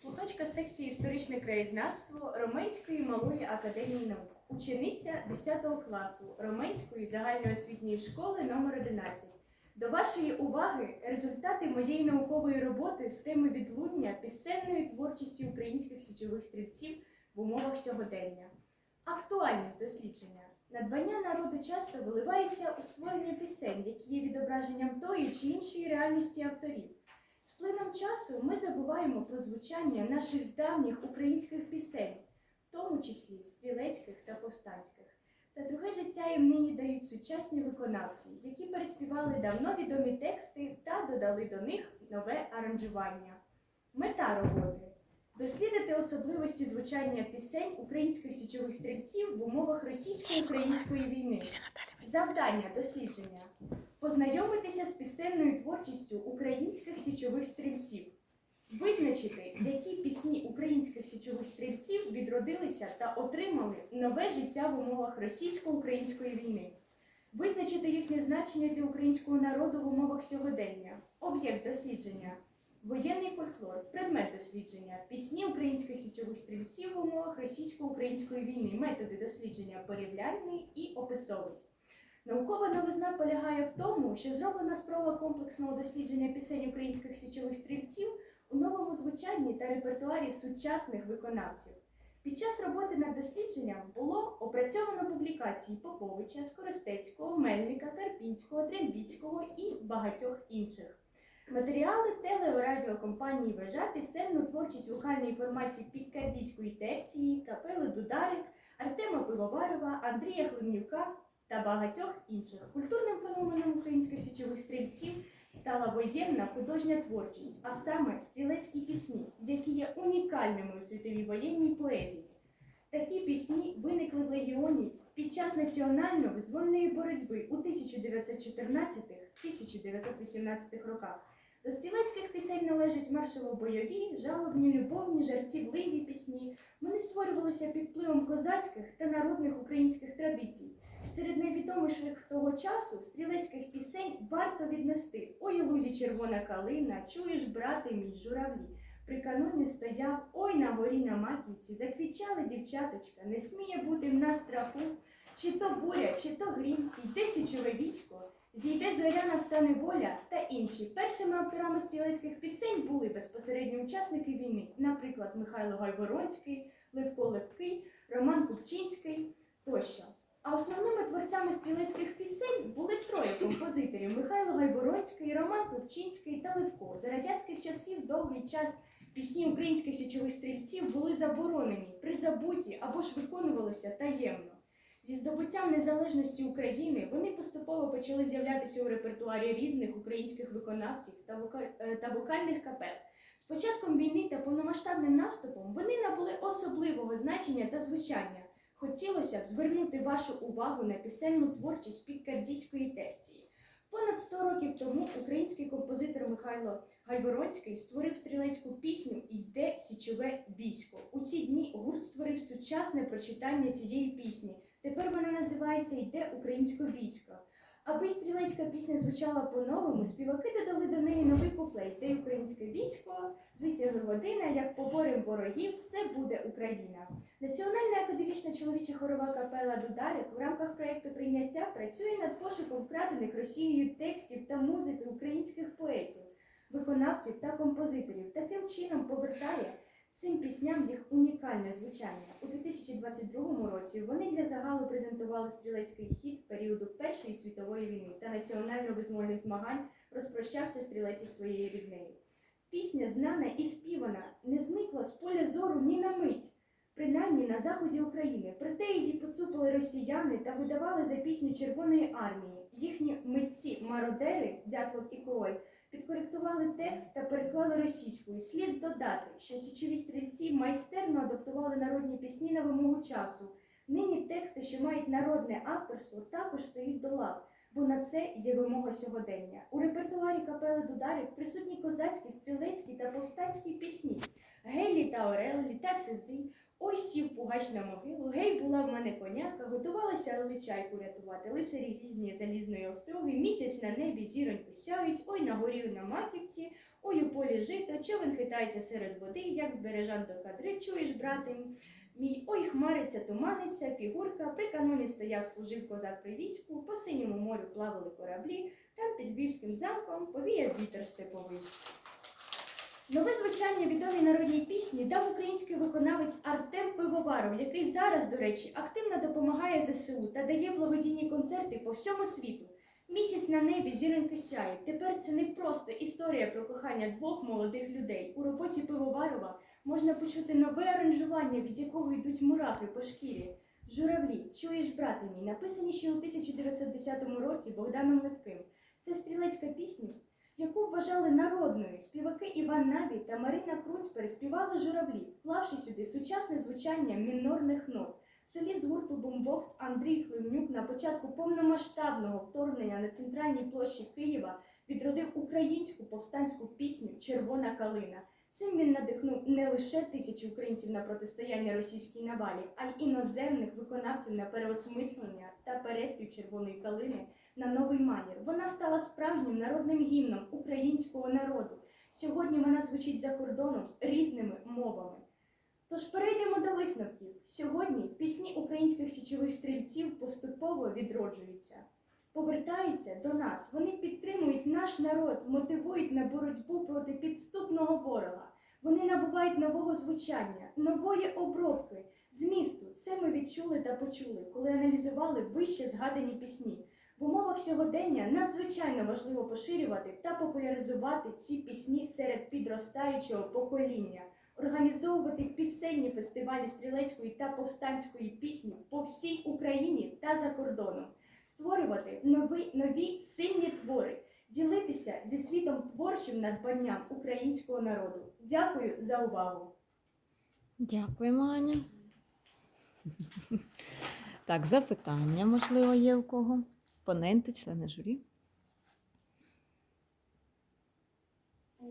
слухачка секції історичне краєзнавство Роменської малої академії наук, учениця 10 класу Роменської загальноосвітньої школи номер 11. До вашої уваги результати моєї наукової роботи з теми відлуння пісенної творчості українських січових стрільців в умовах сьогодення. Актуальність дослідження. Надбання народу часто виливається у створення пісень, які є відображенням тої чи іншої реальності авторів. З плином часу ми забуваємо про звучання наших давніх українських пісень, в тому числі стрілецьких та повстанських. Та друге життя їм нині дають сучасні виконавці, які переспівали давно відомі тексти та додали до них нове аранжування. Мета роботи дослідити особливості звучання пісень українських січових стрільців в умовах російсько-української війни. Завдання дослідження познайомитися з пісенною творчістю українських січових стрільців, визначити, які пісні українських січових стрільців відродилися та отримали нове життя в умовах російсько-української війни, визначити їхнє значення для українського народу в умовах сьогодення, об'єкт дослідження. Воєнний фольклор, предмет дослідження, пісні українських січових стрільців в умовах російсько-української війни, методи дослідження. Порівняльний і описовий. Наукова новизна полягає в тому, що зроблена спроба комплексного дослідження пісень українських січових стрільців у новому звучанні та репертуарі сучасних виконавців. Під час роботи над дослідженням було опрацьовано публікації Поповича, Скоростецького, Мельника, Карпінського, Трембіцького і багатьох інших. Матеріали телерадіокомпанії Вежа, пісенну творчість вокальної формації Підкардійської текції, капели Дударик, Артема Пивоварова, Андрія Хлебнюка та багатьох інших. Культурним феноменом українських січових стрільців стала воєнна художня творчість, а саме стрілецькі пісні, які є унікальними у світовій воєнній поезії. Такі пісні виникли в легіоні під час національно-визвольної боротьби у 1918-1918 роках. До стрілецьких пісень належать маршово-бойові, жалобні, любовні, жартівливі пісні. Вони створювалися під впливом козацьких та народних українських традицій. Серед найвідоміших того часу стрілецьких пісень варто віднести Ой, лузі червона калина, чуєш, брате мій журавлі. При каноні стояв, ой на горі на маківці, заквічали дівчаточка, не сміє бути в нас страху. Чи то буря, чи то грім, йде січове військо, зійде зоря настане воля та інші. Першими авторами стрілецьких пісень були безпосередньо учасники війни, наприклад, Михайло Гайворонський, Левко Лепкий, Роман Купчинський тощо. А основними творцями стрілецьких пісень були троє композиторів: Михайло Гайворонський, Роман Купчинський та Левко. За радянських часів довгий час пісні українських січових стрільців були заборонені, призабуті або ж виконувалися таємно. Зі здобуттям незалежності України вони поступово почали з'являтися у репертуарі різних українських виконавців та, вока... е, та вокальних капел. З початком війни та повномасштабним наступом вони набули особливого значення та звучання. Хотілося б звернути вашу увагу на пісенну творчість підкардійської текції. Понад 100 років тому український композитор Михайло Гайворонський створив стрілецьку пісню Йде січове військо. У ці дні гурт створив сучасне прочитання цієї пісні. Тепер вона називається Йде українське військо. Аби стрілецька пісня звучала по-новому, співаки додали до неї новий куплет «Йде українське військо, звідси година, як поборем ворогів, все буде Україна. Національна академічна чоловіча хорова капела Дударик в рамках проєкту прийняття працює над пошуком вкрадених Росією текстів та музики українських поетів, виконавців та композиторів. Таким чином повертає цим пісням їх унікальне звучання. У 2022 році вони для загалу презентували стрілецький хід періоду Першої світової війни та національно-визвольних змагань розпрощався стрілець із своєю ріднею. Пісня знана і співана, не зникла з поля зору ні на мить. Принаймні на заході України. Проте її поцупили росіяни та видавали за пісню Червоної армії. Їхні митці мародери, Дятлов і Король, підкоректували текст та переклали російською. Слід додати, що січові стрільці майстерно адаптували народні пісні на вимогу часу. Нині тексти, що мають народне авторство, також стоїть до лав, бо на це є вимога сьогодення. У репертуарі капели Дударик присутні козацькі, стрілецькі та повстанські пісні. Гелі та Орели та Цези, Ой сів пугач на могилу, гей була в мене коняка, готувалася личайку рятувати, лицарі різні залізної остроги, місяць на небі зіроньку сяють, ой на горі на маківці, ой у полі жито, човен хитається серед води, як збережан до кадри, чуєш, брате мій, ой хмариться, туманиться, фігурка, при каноні стояв, служив козак при війську, по синьому морю плавали кораблі, там під Львівським замком повіяв вітер степовий. Нове звучання відомій народній пісні дав український виконавець Артем Пивоваров, який зараз, до речі, активно допомагає ЗСУ та дає благодійні концерти по всьому світу. Місяць на небі зіроньки сяє. Тепер це не просто історія про кохання двох молодих людей. У роботі Пивоварова можна почути нове аранжування, від якого йдуть мурахи по шкірі. Журавлі, чуєш, брате мій, написані ще у 1910 році Богданом Лепким. Це стрілецька пісня, яку вважали народною. Співаки Іван Навій та Марина Круць переспівали журавлі, вклавши сюди сучасне звучання мінорних нот. Соліст гурту Бумбокс Андрій Хливнюк на початку повномасштабного вторгнення на центральній площі Києва відродив українську повстанську пісню Червона калина. Цим він надихнув не лише тисячі українців на протистояння російській навалі, а й іноземних виконавців на переосмислення та переспів червоної калини на новий манір. Вона стала справжнім народним гімном українського народу. Сьогодні вона звучить за кордоном різними мовами. Тож перейдемо до висновків. Сьогодні пісні українських січових стрільців поступово відроджуються, повертаються до нас. Вони підтримують наш народ, мотивують на боротьбу проти підступного ворога. Вони набувають нового звучання, нової обробки, змісту. Це ми відчули та почули, коли аналізували вище згадані пісні. В умовах сьогодення надзвичайно важливо поширювати та популяризувати ці пісні серед підростаючого покоління, організовувати пісенні фестивалі стрілецької та повстанської пісні по всій Україні та за кордоном, створювати нові, нові сильні твори, ділитися зі світом творчим надбанням українського народу. Дякую за увагу! Дякуємо, Аня. Так, запитання, можливо, є у кого? Поненти, члени журі. У